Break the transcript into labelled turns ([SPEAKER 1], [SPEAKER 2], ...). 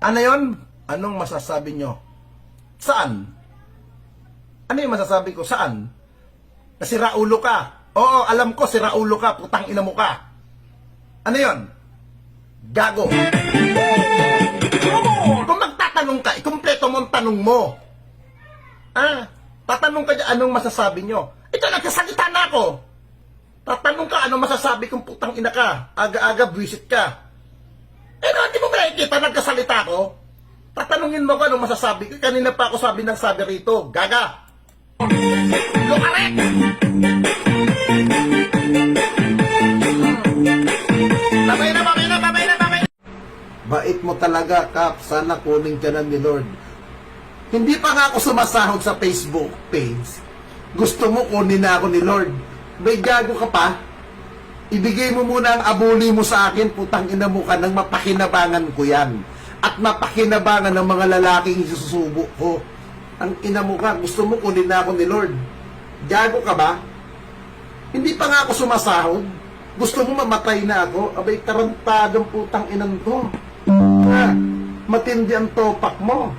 [SPEAKER 1] Ano yon? Anong masasabi nyo? Saan? Ano yung masasabi ko? Saan? Na si Raulo ka. Oo, alam ko si Raulo ka. Putang ina mo ka. Ano yon? Gago. Kung magtatanong ka, ikumpleto mo ang tanong mo. Ah, tatanong ka dyan, anong masasabi nyo? Ito, nagsasalita na ako. Tatanong ka, anong masasabi kung putang ina ka? Aga-aga, buwisit ka. Eh, no, di nakikita, nagkasalita ko? Tatanungin mo ko anong masasabi ko. Kanina pa ako sabi ng sabi rito, gaga. Lukaret! Babay na, babay na, babay na, babay na! Bait mo talaga, Kap. Sana kunin ka na ni Lord. Hindi pa nga ako sumasahod sa Facebook page. Gusto mo kunin na ako ni Lord. May gago ka pa? Ibigay mo muna ang abuli mo sa akin, putang ina mo ka, nang mapakinabangan ko yan. At mapakinabangan ng mga lalaking isusubo ko. Ang ina mo ka, gusto mo kunin na ako ni Lord. Gago ka ba? Hindi pa nga ako sumasahod. Gusto mo mamatay na ako? Abay, tarantadong putang inang to. Ha? Matindi ang topak mo.